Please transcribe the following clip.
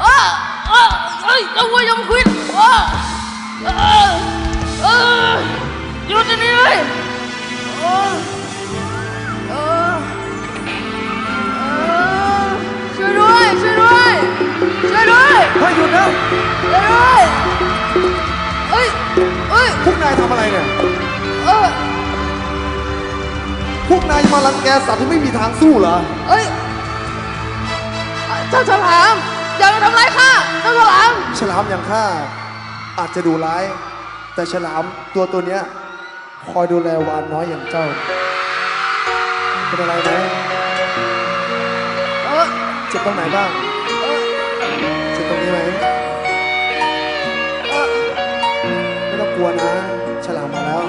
เออเออเอ้ยเจ้าวัวยอมควินโอ้เออเออหยุดเดี๋ยวนี้เลยโอ้เออเออช่วยด้วย ช่วยด้วย ช่วยด้วย เฮ้ยหยุดนะช่วยด้วยเอ้ยเอ้ยพวกนายทำอะไรเนี่ย เออพวกนายมารังแกสัตว์ที่ไม่มีทางสู้เหรอ เอ้ยเจ้าฉลาม อย่ามาทำร้ายข้าเจ้าฉลาม ฉลามอย่างข้าอาจจะดูร้าย แต่ฉลามตัวตัวเนี้ยคอยดูแลวานน้อยอย่างเจ้า เป็นอะไรไหมเออเจ็บตรงไหนบ้างเออเจ็บตรงนี้ไหมเออไม่ต้องกลัวนะ ฉลามมาแล้ว